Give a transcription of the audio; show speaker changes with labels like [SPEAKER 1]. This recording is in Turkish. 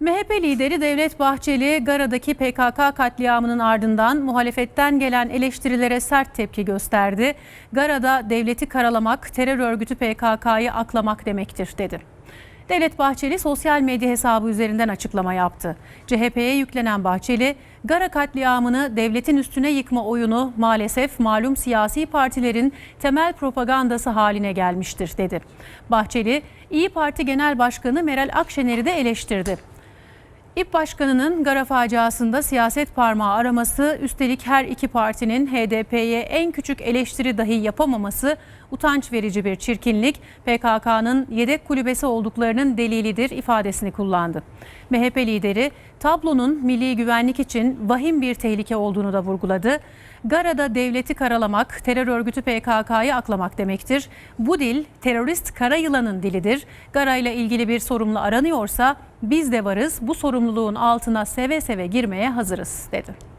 [SPEAKER 1] MHP lideri Devlet Bahçeli, Gara'daki PKK katliamının ardından muhalefetten gelen eleştirilere sert tepki gösterdi. Gara'da devleti karalamak, terör örgütü PKK'yı aklamak demektir dedi. Devlet Bahçeli sosyal medya hesabı üzerinden açıklama yaptı. CHP'ye yüklenen Bahçeli, Gara katliamını devletin üstüne yıkma oyunu maalesef malum siyasi partilerin temel propagandası haline gelmiştir dedi. Bahçeli, İyi Parti Genel Başkanı Meral Akşener'i de eleştirdi. İP Başkanı'nın Gara faciasında siyaset parmağı araması, üstelik her iki partinin HDP'ye en küçük eleştiri dahi yapamaması utanç verici bir çirkinlik, PKK'nın yedek kulübesi olduklarının delilidir ifadesini kullandı. MHP lideri tablonun milli güvenlik için vahim bir tehlike olduğunu da vurguladı. Gara'da devleti karalamak, terör örgütü PKK'yı aklamak demektir. Bu dil terörist kara yılanın dilidir. Gara ile ilgili bir sorumlu aranıyorsa biz de varız. Bu sorumluluğun altına seve seve girmeye hazırız dedi.